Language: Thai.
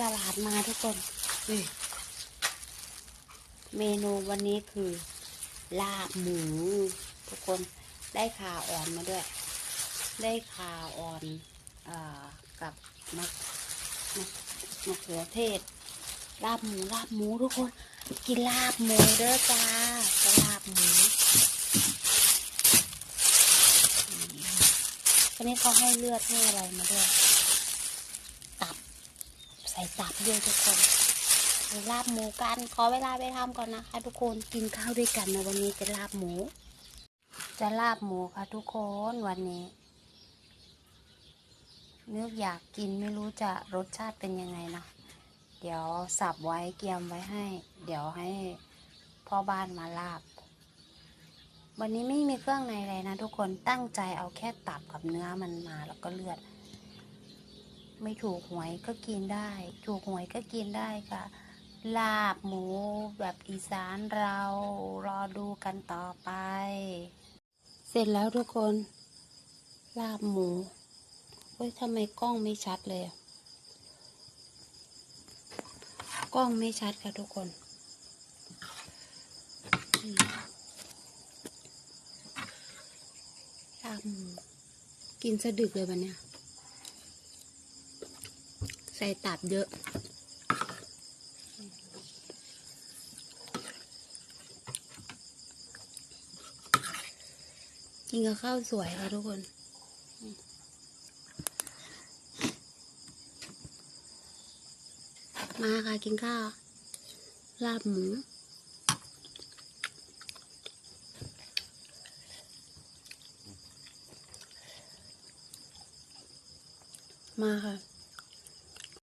ตลาดมาทุกคนนี่เมนูวันนี้คือ ลาบหมู ทุกคนได้ขาอ่อนมาด้วย ได้ขาอ่อนอากับมะมะมะเขือเทศ ลาบหมูลาบหมูทุกคน กินลาบหมูเด้อจ้าจะลาบหมูอันนี้เขาให้เลือดให้อะไรมาด้วยตับ ใส่ตับด้วยทุกคนลาบหมูกัน ขอเวลาไปทำก่อนนะคะ ทุกคนกินข้าวด้วยกันนะวันนี้จะลาบหมู จะลาบหมูค่ะทุกคนวันนี้นึกอยากกินไม่รู้จะรสชาติเป็นยังไงนะเดี๋ยวสับไว้เกียมไว้ให้ เดี๋ยวให้พ่อบ้านมาลาบ วันนี้ไม่มีเครื่องในเลยนะทุกคนตั้งใจเอาแค่ตับกับเนื้อมันมาแล้วก็เลือด ไม่ถูกหวยก็กินได้ ถูกหวยก็กินได้ค่ะ ลาบหมูแบบอีสานเรารอดูกันต่อไป เสร็จแล้วทุกคน ลาบหมูเฮ้ยทำไมกล้องไม่ชัดเลยกล้องไม่ชัดค่ะทุกคนลาบหมูกินสะดึกเลยวันเนี้ย ใส่ตับเยอะกินกับข้าวสวยค่ะทุกคนมาค่ะกินข้าวลาบหมูมาค่ะ